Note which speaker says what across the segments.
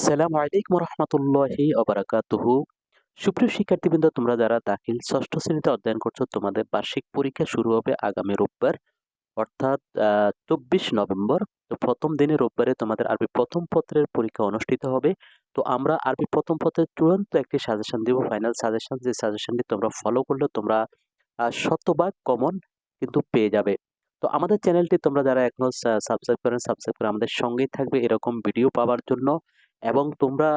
Speaker 1: আসসালামু আলাইকুম রহমতুল্লাহি অবরাকাতুহু সুপ্রিয় শিক্ষার্থীবৃন্দ, তোমরা যারা দাখিল ষষ্ঠ শ্রেণীতে অধ্যয়ন করছ, তোমাদের বার্ষিক পরীক্ষা শুরু হবে আগামী রোববার, অর্থাৎ চব্বিশ নভেম্বর। তো প্রথম দিনে রোববারে তোমাদের আরবি প্রথম পত্রের পরীক্ষা অনুষ্ঠিত হবে। তো আমরা আরবি প্রথম পত্রের চূড়ান্ত একটি সাজেশন দিব, ফাইনাল সাজেশন। যে সাজেশনটি তোমরা ফলো করলে তোমরা শতভাগ কমন কিন্তু পেয়ে যাবে। তো আমাদের চ্যানেলটি তোমরা যারা এখনও সাবস্ক্রাইব করেন সাবস্ক্রাইব করে আমাদের সঙ্গেই থাকবে এরকম ভিডিও পাওয়ার জন্য। এবং তোমরা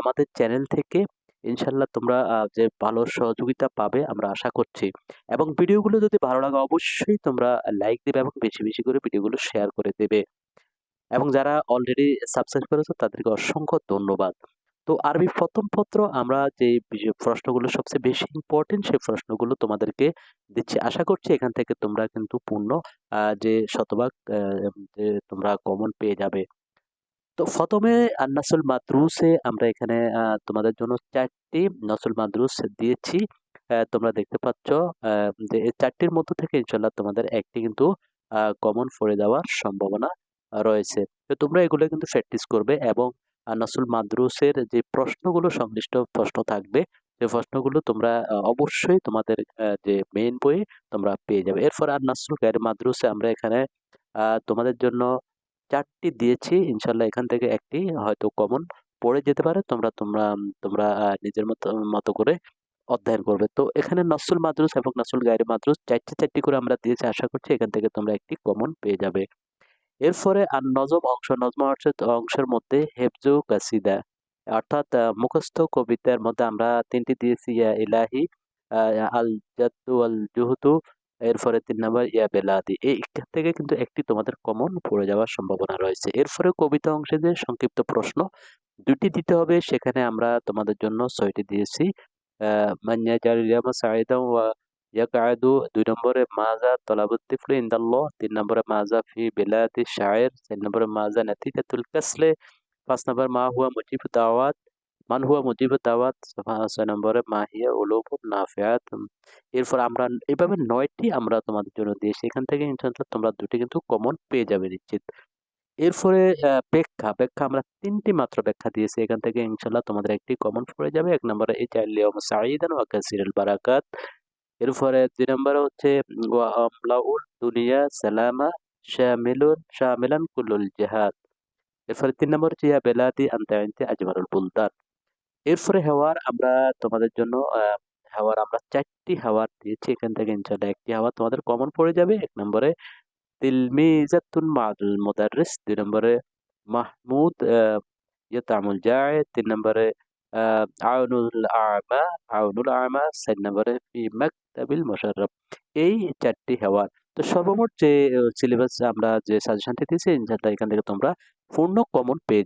Speaker 1: আমাদের চ্যানেল থেকে ইনশাল্লাহ তোমরা যে ভালো সহযোগিতা পাবে আমরা আশা করছি। এবং ভিডিওগুলো যদি ভালো লাগে অবশ্যই তোমরা লাইক দেবে এবং বেশি বেশি করে ভিডিওগুলো শেয়ার করে দেবে। এবং যারা অলরেডি সাবস্ক্রাইব করেছ তাদেরকে অসংখ্য ধন্যবাদ। তো আরবি প্রথম পত্র আমরা যে প্রশ্নগুলো সবচেয়ে বেশি ইম্পর্টেন্ট সেই প্রশ্নগুলো তোমাদেরকে দিচ্ছি। আশা করছি এখান থেকে তোমরা কিন্তু পূর্ণ যে শতভাগ তোমরা কমন পেয়ে যাবে। তো প্রথমে নাসুল মাদ্রুসে আমরা এখানে তোমাদের জন্য চারটি নসুল মাদ্রুস দিয়েছি। তোমরা দেখতে পাচ্ছ যে এই চারটির মধ্য থেকে ইনশাল্লাহ তোমাদের একটি কিন্তু কমন পড়ে যাওয়ার সম্ভাবনা রয়েছে। তো তোমরা এগুলো কিন্তু প্র্যাকটিস করবে এবং নসুল মাদ্রুসের যে প্রশ্নগুলো, সংশ্লিষ্ট প্রশ্ন থাকবে যে প্রশ্নগুলো তোমরা অবশ্যই তোমাদের যে মেইন বইয়ে তোমরা পেয়ে যাবে। এরপর আর নাসুল গায়ের মাদ্রুসে আমরা এখানে তোমাদের জন্য চারটি দিয়েছি, ইনশাল্লাহ এখান থেকে একটি হয়তো কমন পড়ে যেতে পারে। তোমরা তোমরা তোমরা নিজের মতো মতো করে অধ্যয়ন করবে। তো এখানে নসুল মাদ্রুস এবং নসুল গায়ের মাদ্রুস চারটি চারটি করে আমরা দিয়েছি। আশা করছি এখান থেকে তোমরা একটি কমন পেয়ে যাবে। এরপরে আর নজম অংশ, নজম অংশের মধ্যে হেফজু কাসিদা। অর্থাৎ মুখস্থ কবিতার মধ্যে আমরা তিনটি দিয়েছি, ইয়া ইলাহি আল জাদ্দু আল জুহুতু এরপরে তিন নম্বর, ইয়া বেলাদি এই থেকে কিন্তু একটি তোমাদের কমন পড়ে যাওয়ার সম্ভাবনা রয়েছে। এরপরে কবিতা অংশে যে সংক্ষিপ্ত প্রশ্ন দুটি দিতে হবে, সেখানে আমরা তোমাদের জন্য ছয়টি দিয়েছি। দুই নম্বরে মাজা তলাবুদ্দিফল ইন্দাল্লাহ, তিন নম্বরে মাজা ফি বেলাদি শায়ের চার নম্বরে মাজা কাসলে, পাঁচ নম্বর মা হুয়া মুজিব দাওয়াত মান হুয়া মুজিব দাওয়াত ছয় নম্বরে মাহিয়া উলুব নাফিয়াত এরপর আমরা এভাবে নয়টি আমরা তোমাদের জন্য দিয়েছি এখান থেকে ইনশাল্লাহ তোমরা দুটি কিন্তু কমন পেয়ে যাবে নিশ্চিত এরপরে ব্যাখ্যা ব্যাখ্যা আমরা তিনটি মাত্র ব্যাখ্যা দিয়েছি এখান থেকে ইনশাল্লাহ তোমাদের একটি কমন পড়ে যাবে এক নম্বরে এই চাইলিয়ম সাইদান ওয়া কাসিরুল বারাকাত এরপরে দুই নম্বরে হচ্ছে ওয়া আমলাউল দুনিয়া সালামা শামিলুন শামিলান কুল্লুল জিহাদ এরপরে তিন নম্বর হচ্ছে ইয়া বেলাদি আনতে আনতে আজমারুল বুলদান এরপরে হেওয়ার আমরা তোমাদের জন্য হাওয়ার আমরা চারটি হাওয়ার দিয়েছি। এখান থেকে ইনশাল্লাহ একটি হাওয়া তোমাদের কমন পড়ে যাবে। এক নম্বরে তিলমিজাতুন মাদুল মুদারিস দুই নম্বরে মাহমুদ ইয়াতামুল জায় তিন নম্বরে আউনুল আমা আউনুল আমা, চার নম্বরে মাকতাবিল মোশাররফ। এই চারটি হেওয়ার। তো সর্বমোট যে সিলেবাস আমরা যে সাজেশনটি দিয়েছি ইনশাল্লাহ এখান থেকে তোমরা পূর্ণ কমন পেয়ে